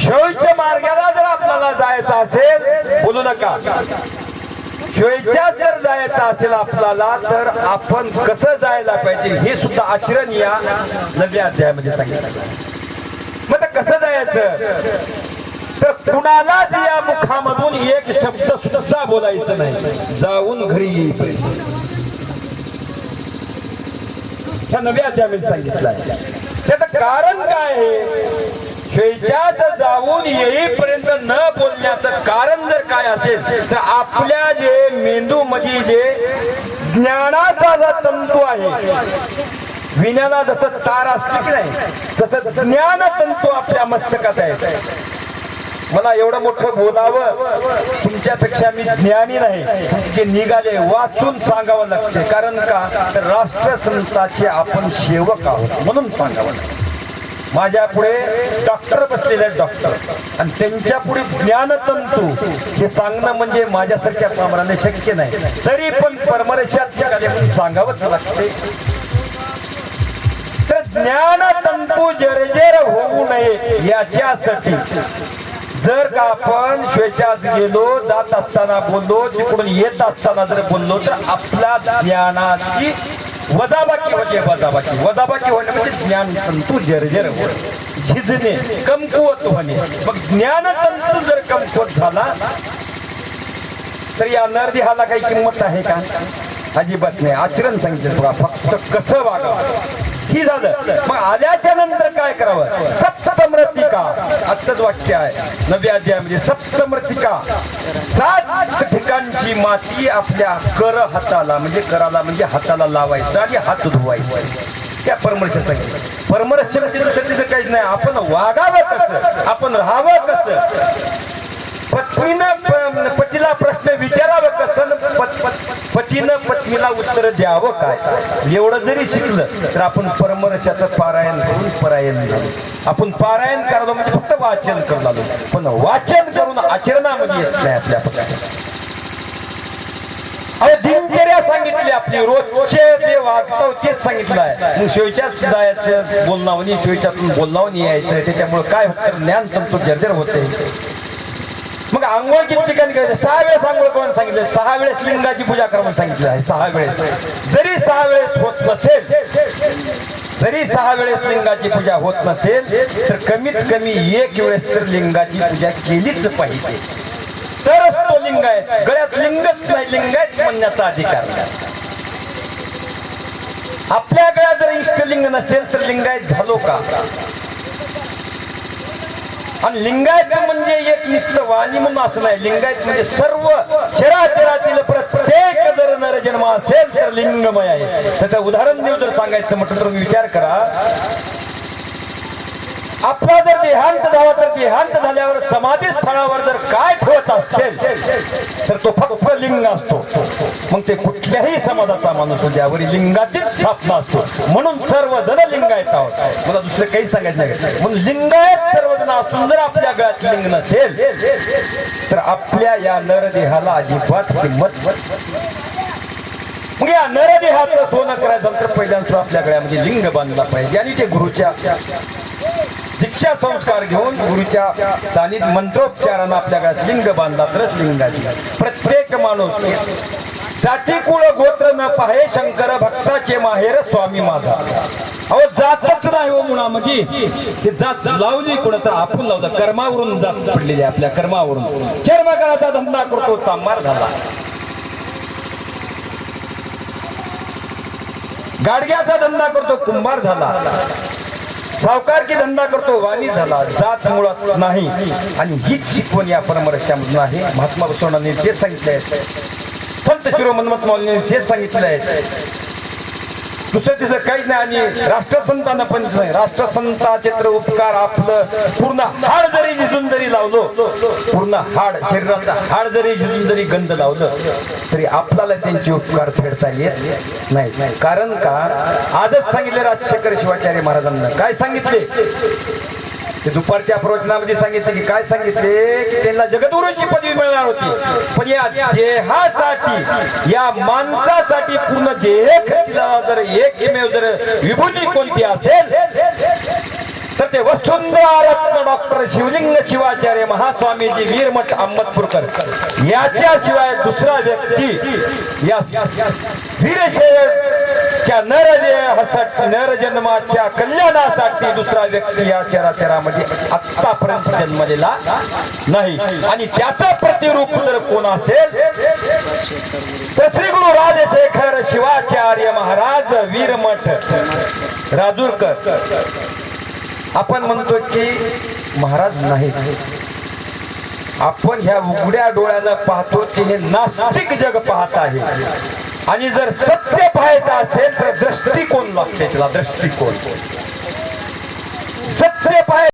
शिवच्या मार्गाला जर आपल्याला जायचं असेल बोलू नका. शिवच्या जर जायचं असेल आपल्याला तर आपण कसं जायला पाहिजे हे सुद्धा आचरण या नव्या अध्यायामध्ये सांगितलं मग कसं जायचं? तर कुणालाच या मुखामधून एक शब्द सुद्धा बोलायचं नाही. जाऊन घरी येईपर्यंत. ह्या नव्या अध्यायामध्ये सांगितलं त्याचं कारण काय आहे? स्वेच्छाच जाऊन येईपर्यंत न बोलण्याचं कारण जर काय असेल तर आपल्या जे मेंदू मध्ये जे ज्ञानाचा जो तंतू आहे विण्याला जसं तार असते की नाही तसं ज्ञान तंतू आपल्या मस्तकात आहे मला एवढं मोठं बोलावं तुमच्यापेक्षा मी ज्ञानी नाही तुमचे निघाले वाचून सांगावं लागते कारण का? तर राष्ट्रसंताचे आपण सेवक आहोत म्हणून सांगावं लागतं माझ्या पुढे डॉक्टर बसलेले आहेत डॉक्टर आणि त्यांच्या पुढे ज्ञानतंतू. हे सांगणं म्हणजे माझ्यासारख्या प्रमाणाने शक्य नाही. तरी पण परमरेशात सांगावंच लागते. तर ज्ञानतंतू जर्जर होऊ नये याच्यासाठी जर का आपण श्वेचात गेलो जात असताना बोललो तिकडून येत असताना जर बोललो तर आपल्या ज्ञानाची वजाबाकी होते वजाबाकी. वजाबाकी होणे म्हणजे ज्ञान तंतू जर्जर होणे झिजणे कमकुवत होणे. मग ज्ञान तंतू जर कमकुवत झाला तर या नरदेहाला काही किंमत आहे का? अजिबात नाही. आचरण सांगितलं तुला फक्त कसं वागावं? ही झालं. मग आल्याच्यानंतर काय करावं? सप्तमृतिका. आजच वाक्य आहे. नव्या अध्यायामध्ये सप्तमृतिका. सात ठिकाणची माती आपल्या कर हाताला म्हणजे कराला म्हणजे हाताला लावायचं आणि हात धुवायचं. त्या परमर्शात सांगितलं. परमर्श तिथं काहीच नाही. आपण वागावं कसं? आपण राहावं कसं? पत्नीनं पतीला प्रश्न विचारावं कसं पतीनं पत्नीला उत्तर द्यावं काय? एवढं जरी शिकलं तर आपण परमरशाचं पारायण करून परायण झालो. आपण पारायण करालो म्हणजे फक्त वाचन करून आलो पण वाचन करून आचरणामध्ये येत नाही आपल्या पक्षात. दिनचर्या सांगितली आपली रोजचे जे वागतो तेच सांगितलं आहे. मग शिवच्याच जायचं बोलणावणी शिवच्यातून बोलणावणी यायचं त्याच्यामुळे काय होतं? ज्ञान तंतू जर्जर होते मग आंघोळ किती ठिकाणी करायचं? सहा वेळेस आंघोळ करून सांगितलं. सहा वेळेस लिंगाची पूजा करून सांगितलं आहे. सहा वेळेस. जरी सहा वेळेस होत नसेल जरी सहा वेळेस लिंगाची पूजा होत नसेल तर कमीत कमी एक वेळेस तर लिंगाची पूजा केलीच पाहिजे. तरच तो लिंग आहे. गळ्यात लिंगच नाही. लिंगायत म्हणण्याचा अधिकार नाही. आपल्या गळ्यात जर इष्टलिंग नसेल तर लिंगायत झालो का? आणि लिंगायत म्हणजे एक इष्ट वाणी म्हणून असं नाही. लिंगायत म्हणजे सर्व चराचरातील प्रत्येक जर नर जन्म असेल तर लिंगमय आहे. त्याचं उदाहरण देऊ जर सांगायचं म्हटलं तर तुम्ही विचार करा. आपला जर देहांत झाला तर देहांत झाल्यावर समाधी स्थळावर जर काय ठेवत असेल तर तो फक्त लिंग असतो. मग ते कुठल्याही समाजाचा माणूस होऊ ज्यावर लिंगाचीच स्थापना असतो म्हणून सर्वजण लिंगायत आहोत. मला दुसरं काही सांगायचं नाही. म्हणून लिंगायत सर्वजण असून जर आपल्या गळ्यात लिंग नसेल तर आपल्या या नरदेहाला अजिबात किंमत मग या नरदेहाचं सोनं करायचं तर पहिल्यांदा आपल्या गळ्यामध्ये म्हणजे लिंग बांधला पाहिजे. आणि ते गुरुच्या दीक्षा संस्कार घेऊन गुरुच्या सानिध मंत्रोपचारानं आपल्या गळ्यात लिंग बांधला तरच लिंगाची. प्रत्येक माणूस जाती कुळ गोत्र न पाहे शंकर भक्ताचे माहेर स्वामी माझा. अहो जातच नाही हो मुळामध्ये ते जात लावली कुणाचा आपण लावलं कर्मावरून जात पडलेली आहे आपल्या कर्मावरून. चर्मकाराचा धंदा करतो तांबार झाला. गाडग्याचा धंदा करतो कुंभार झाला. सावकारकी धंदा करतो वाणी झाला. जात मुळात नाही. आणि हीच शिकवण या परमरशामधून आहे. महात्मा बसवणाने ते सांगितले आहे संत शिरोमन मौलीने हे सांगितलं आहे. दुसरं तिचं काहीच नाही आणि राष्ट्रसंतांना पण नाही. चित्र उपकार आपलं पूर्ण हाड जरी झिजून जरी लावलो पूर्ण हाड शरीराचा हाड जरी झिजून जरी गंध लावलं तरी आपल्याला त्यांचे उपकार फेडता येत नाही कारण का? आजच सांगितले राजशेखर शिवाचार्य महाराजांना. काय सांगितले? ते दुपारच्या प्रवचनामध्ये सांगितले की काय सांगितले? की त्यांना जगद्गुरूंची पदवी मिळणार होती. पण या देहासाठी या माणसासाठी पूर्ण देह खर्चिला जर एकमेव जर विभूती कोणती असेल तर ते वसुंधरा रत्न डॉक्टर शिवलिंग शिवाचार्य महास्वामीजी वीरमठ अहमदपूरकर याच्याशिवाय दुसरा व्यक्ती या वीरशेच्या नर नरजन्माच्या कल्याणासाठी दुसरा व्यक्ती या चराचरामध्ये आत्तापर्यंत जन्मलेला नाही. आणि त्याचं प्रतिरूप जर कोण असेल तर श्री गुरु राजशेखर शिवाचार्य महाराज वीरमठ. राजूरकर. आपण म्हणतो की महाराज नाही आपण ह्या उघड्या डोळ्यानं पाहतो की हे नास्तिक जग पाहत आहे. आणि जर सत्य पाहायचं असेल तर दृष्टिकोन लागते त्याला दृष्टिकोन. सत्य पाहायचं